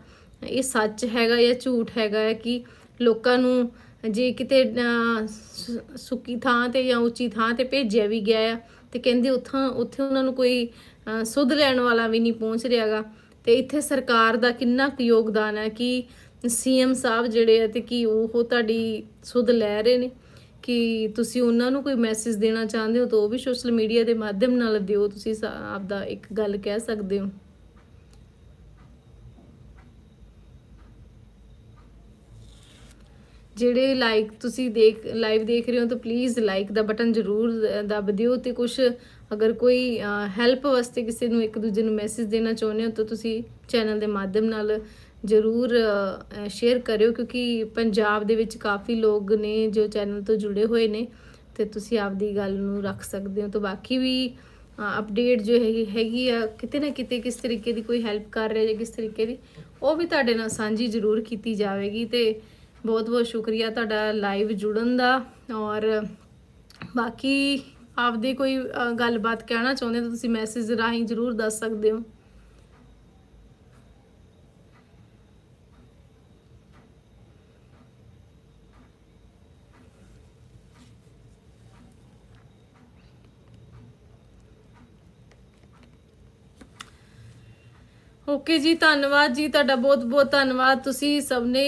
ਇਹ ਸੱਚ ਹੈਗਾ ਜਾਂ ਝੂਠ ਹੈਗਾ ਕਿ ਲੋਕਾਂ ਨੂੰ ਜੇ ਕਿਤੇ ਸੁੱਕੀ ਥਾਂ ਤੇ ਜਾਂ ਉੱਚੀ ਥਾਂ ਤੇ ਭੇਜਿਆ ਵੀ ਗਿਆ ਆ ਤੇ ਕਹਿੰਦੇ ਉੱਥਾਂ ਉੱਥੇ ਉਹਨਾਂ ਨੂੰ ਕੋਈ ਅਹ, ਸੁੱਧ ਲੈਣ ਵਾਲਾ ਵੀ ਨਹੀਂ ਪਹੁੰਚ ਰਿਹਾਗਾ। ਤੇ ਇੱਥੇ ਸਰਕਾਰ ਦਾ ਕਿੰਨਾ ਕੁ ਯੋਗਦਾਨ ਹੈ ਕਿ ਸੀਐਮ ਸਾਹਿਬ ਜਿਹੜੇ ਆ ਤੇ ਕੀ ਉਹ ਤੁਹਾਡੀ ਸੁੱਧ ਲੈ ਰਹੇ ਨੇ? ਕਿ ਤੁਸੀਂ ਉਹਨਾਂ ਨੂੰ ਕੋਈ ਮੈਸੇਜ ਦੇਣਾ ਚਾਹੁੰਦੇ ਹੋ ਤਾਂ ਉਹ ਵੀ ਸੋਸ਼ਲ ਮੀਡੀਆ ਦੇ ਮਾਧਿਅਮ ਨਾਲ ਦਿਓ ਤੁਸੀਂ ਸਾ- ਆਪਦਾ ਇੱਕ ਗੱਲ ਕਹਿ ਸਕਦੇ ਹੋ। ਜਿਹੜੇ ਲਾਈਕ ਤੁਸੀਂ ਦੇਖ ਲਾਈਵ ਦੇਖ ਰਹੇ ਹੋ ਤਾਂ ਪਲੀਜ਼ ਲਾਈਕ ਦਾ ਬਟਨ ਜ਼ਰੂਰ ਦ- ਦੱਬ ਦਿਓ ਤੇ ਕੁਝ ਅਗਰ ਕੋਈ ਹੈਲਪ ਵਾਸਤੇ ਕਿਸੇ ਨੂੰ ਇੱਕ ਦੂਜੇ ਨੂੰ ਮੈਸੇਜ ਦੇਣਾ ਚਾਹੁੰਦੇ ਹੋ ਤਾਂ ਤੁਸੀਂ ਚੈਨਲ ਦੇ ਮਾਧਿਅਮ ਨਾਲ ਜ਼ਰੂਰ ਸ਼ੇਅਰ ਕਰਿਓ ਕਿਉਂਕਿ ਪੰਜਾਬ ਦੇ ਵਿੱਚ ਕਾਫੀ ਲੋਕ ਨੇ ਜੋ ਚੈਨਲ ਤੋਂ ਜੁੜੇ ਹੋਏ ਨੇ ਤੇ ਤੁਸੀਂ ਆਪਦੀ ਗੱਲ ਨੂੰ ਰੱਖ ਸਕਦੇ ਹੋ ਤਾਂ ਬਾਕੀ ਵੀ ਅਪਡੇਟ ਜੋ ਹੈਗੀ ਹੈਗੀ ਆ, ਕਿਤੇ ਨਾ ਕਿਤੇ ਕਿਸ ਤਰੀਕੇ ਦੀ ਕੋਈ ਹੈਲਪ ਕਰ ਰਿਹਾ ਜਾਂ ਕਿਸ ਤਰੀਕੇ ਦੀ, ਉਹ ਵੀ ਤੁਹਾਡੇ ਨਾਲ ਸਾਂਝੀ ਜ਼ਰੂਰ ਕੀਤੀ ਜਾਵੇਗੀ ਤੇ ਬਹੁਤ ਬਹੁਤ ਸ਼ੁਕਰੀਆ ਤੁਹਾਡਾ ਲਾਈਵ ਜੁੜਨ ਦਾ ਔਰ ਬਾਕੀ ਆਪਦੀ ਕੋਈ ਗੱਲਬਾਤ ਕਹਿਣਾ ਚਾਹੁੰਦੇ ਤਾਂ ਤੁਸੀਂ ਮੈਸੇਜ ਰਾਹੀਂ ਜ਼ਰੂਰ ਦੱਸ ਸਕਦੇ ਹੋ। ਓਕੇ ਜੀ, ਧੰਨਵਾਦ ਜੀ, ਤੁਹਾਡਾ ਬਹੁਤ ਬਹੁਤ ਧੰਨਵਾਦ। ਤੁਸੀਂ ਸਭ ਨੇ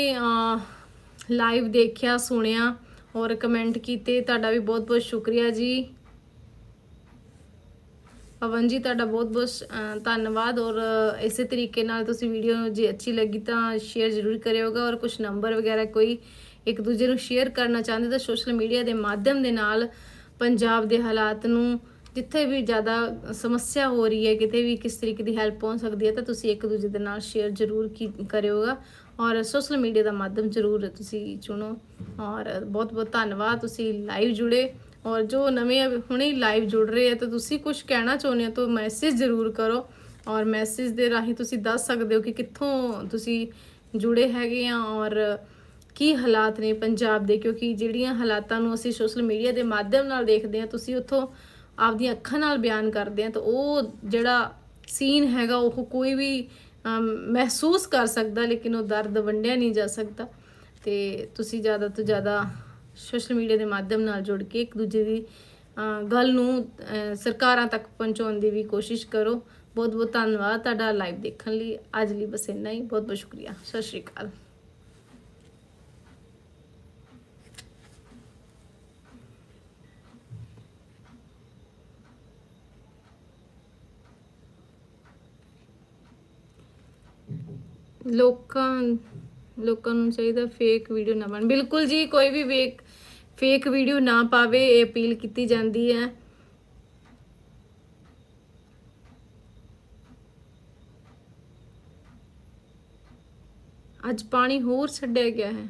ਲਾਈਵ ਦੇਖਿਆ, ਸੁਣਿਆ ਔਰ ਕਮੈਂਟ ਕੀਤੇ, ਤੁਹਾਡਾ ਵੀ ਬਹੁਤ ਬਹੁਤ ਸ਼ੁਕਰੀਆ ਜੀ। ਪਵਨ ਜੀ, ਤੁਹਾਡਾ ਬਹੁਤ ਬਹੁਤ ਧੰਨਵਾਦ ਔਰ ਇਸੇ ਤਰੀਕੇ ਨਾਲ ਤੁਸੀਂ ਵੀਡੀਓ ਜੇ ਅੱਛੀ ਲੱਗੀ ਤਾਂ ਸ਼ੇਅਰ ਜ਼ਰੂਰ ਕਰਿਓਗਾ ਔਰ ਕੁਝ ਨੰਬਰ ਵਗੈਰਾ ਕੋਈ ਇੱਕ ਦੂਜੇ ਨੂੰ ਸ਼ੇਅਰ ਕਰਨਾ ਚਾਹੁੰਦੇ ਤਾਂ ਸੋਸ਼ਲ ਮੀਡੀਆ ਦੇ ਮਾਧਿਅਮ ਦੇ ਨਾਲ ਪੰਜਾਬ ਦੇ ਹਾਲਾਤ ਨੂੰ ਜਿੱਥੇ ਵੀ ਜ਼ਿਆਦਾ ਸਮੱਸਿਆ ਹੋ ਰਹੀ ਹੈ, ਕਿਤੇ ਵੀ ਕਿਸ ਤਰੀਕੇ ਦੀ ਹੈਲਪ ਪਹੁੰਚ ਸਕਦੀ ਹੈ ਤਾਂ ਤੁਸੀਂ ਇੱਕ ਦੂਜੇ ਦੇ ਨਾਲ ਸ਼ੇਅਰ ਜ਼ਰੂਰ ਕੀ ਕਰਿਓਗਾ ਔਰ ਸੋਸ਼ਲ ਮੀਡੀਆ ਦਾ ਮਾਧਿਅਮ ਜ਼ਰੂਰ ਤੁਸੀਂ ਚੁਣੋ। ਔਰ ਬਹੁਤ ਬਹੁਤ ਧੰਨਵਾਦ, ਤੁਸੀਂ ਲਾਈਵ ਜੁੜੇ। ਔਰ ਜੋ ਨਵੇਂ ਹੁਣੇ ਲਾਈਵ ਜੁੜ ਰਹੇ ਆ, ਤਾਂ ਤੁਸੀਂ ਕੁਝ ਕਹਿਣਾ ਚਾਹੁੰਦੇ ਹੋ ਤਾਂ ਮੈਸੇਜ ਜ਼ਰੂਰ ਕਰੋ। ਔਰ ਮੈਸੇਜ ਦੇ ਰਾਹੀਂ ਤੁਸੀਂ ਦੱਸ ਸਕਦੇ ਹੋ ਕਿ ਕਿੱਥੋਂ ਤੁਸੀਂ ਜੁੜੇ ਹੈਗੇ ਆ ਔਰ ਕੀ ਹਾਲਾਤ ਨੇ ਪੰਜਾਬ ਦੇ, ਕਿਉਂਕਿ ਜਿਹੜੀਆਂ ਹਾਲਾਤਾਂ ਨੂੰ ਅਸੀਂ ਸੋਸ਼ਲ ਮੀਡੀਆ ਦੇ ਮਾਧਿਅਮ ਨਾਲ ਦੇਖਦੇ ਆ ਤੁਸੀਂ ਉੱਥੋਂ ਆਪਦੀਆਂ ਅੱਖਾਂ ਨਾਲ ਬਿਆਨ ਕਰਦੇ ਆ ਤਾਂ ਉਹ ਜਿਹੜਾ ਸੀਨ ਹੈਗਾ, ਉਹ ਕੋਈ ਵੀ ਮਹਿਸੂਸ ਕਰ ਸਕਦਾ, ਲੇਕਿਨ ਉਹ ਦਰਦ ਵੰਡਿਆ ਨਹੀਂ ਜਾ ਸਕਦਾ। ਤੇ ਤੁਸੀਂ ਜ਼ਿਆਦਾ ਤੋਂ ਜ਼ਿਆਦਾ ਸੋਸ਼ਲ ਮੀਡੀਆ ਦੇ ਮਾਧਿਅਮ ਨਾਲ ਜੁੜ ਕੇ ਇੱਕ ਦੂਜੇ ਦੀ ਗੱਲ ਨੂੰ ਸਰਕਾਰਾਂ ਤੱਕ ਪਹੁੰਚਾਉਣ ਦੀ ਵੀ ਕੋਸ਼ਿਸ਼ ਕਰੋ। ਬਹੁਤ ਬਹੁਤ ਧੰਨਵਾਦ ਤੁਹਾਡਾ ਲਾਈਵ ਦੇਖਣ ਲਈ। ਅੱਜ ਲਈ ਬਸ ਇੰਨਾ ਹੀ। ਬਹੁਤ ਬਹੁਤ ਸ਼ੁਕਰੀਆ। ਸਤਿ ਸ਼੍ਰੀ ਅਕਾਲ। ਲੋਕਾਂ ਲੋਕਾਂ ਨੂੰ ਚਾਹੀਦਾ ਫੇਕ ਵੀਡੀਓ ਨਾ ਬਣ। ਬਿਲਕੁਲ ਜੀ, ਕੋਈ ਵੀ ਵੇਕ ਫੇਕ ਵੀਡੀਓ ਨਾ ਪਾਵੇ, ਇਹ ਅਪੀਲ ਕੀਤੀ ਜਾਂਦੀ ਹੈ। ਅੱਜ ਪਾਣੀ ਹੋਰ ਛੱਡਿਆ ਗਿਆ ਹੈ।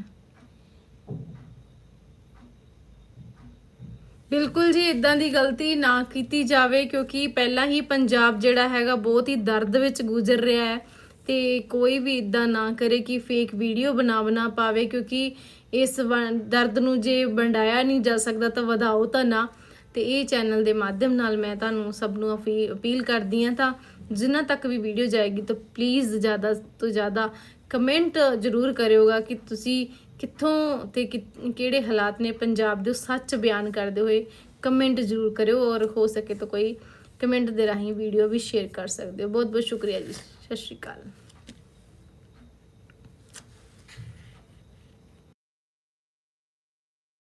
ਬਿਲਕੁਲ ਜੀ ਇਦਾਂ ਦੀ ਗਲਤੀ ਨਾ ਕੀਤੀ ਜਾਵੇ, ਕਿਉਂਕਿ ਪਹਿਲਾਂ ਹੀ ਪੰਜਾਬ ਜਿਹੜਾ ਹੈਗਾ ਬਹੁਤ ਹੀ ਦਰਦ ਵਿੱਚ ਗੁਜ਼ਰ ਰਿਹਾ ਹੈ। ਤੇ ਕੋਈ ਵੀ ਇਦਾਂ ਨਾ ਕਰੇ ਕਿ ਫੇਕ ਵੀਡੀਓ ਬਣਾ ਬਣਾ ਪਾਵੇ, ਕਿਉਂਕਿ ਇਸ ਵ- ਦਰਦ ਨੂੰ ਜੇ ਵੰਡਾਇਆ ਨਹੀਂ ਜਾ ਸਕਦਾ ਤਾਂ ਵਧਾਓ ਤਾਂ ਨਾ। ਤੇ ਇਹ ਚੈਨਲ ਦੇ ਮਾਧਿਅਮ ਨਾਲ ਮੈਂ ਤੁਹਾਨੂੰ ਸਭ ਨੂੰ ਅਫੀ- ਅਪੀਲ ਕਰਦੀ ਹਾਂ ਤਾਂ ਜਿਨ੍ਹਾਂ ਤੱਕ ਵੀ ਵੀਡੀਓ ਜਾਏਗੀ ਤਾਂ ਪਲੀਜ਼ ਜ਼ਿਆਦਾ ਤੋਂ ਜ਼ਿਆਦਾ ਕਮੈਂਟ ਜ਼ਰੂਰ ਕਰਿਓਗਾ ਕਿ ਤੁਸੀਂ ਕਿੱਥੋਂ ਤੇ ਕਿ- ਕਿਹੜੇ ਹਾਲਾਤ ਨੇ ਪੰਜਾਬ ਦੇ ਸੱਚ ਬਿਆਨ ਕਰਦੇ ਹੋਏ ਕਮੈਂਟ ਜ਼ਰੂਰ ਕਰਿਓ ਔਰ ਹੋ ਸਕੇ ਤਾਂ ਕੋਈ ਕਮੈਂਟ ਦੇ ਰਾਹੀਂ ਵੀਡੀਓ ਵੀ ਸ਼ੇਅਰ ਕਰ ਸਕਦੇ ਹੋ। ਬਹੁਤ ਬਹੁਤ ਸ਼ੁਕਰੀਆ ਜੀ। ਸਤਿ ਸ਼੍ਰੀ ਅਕਾਲ।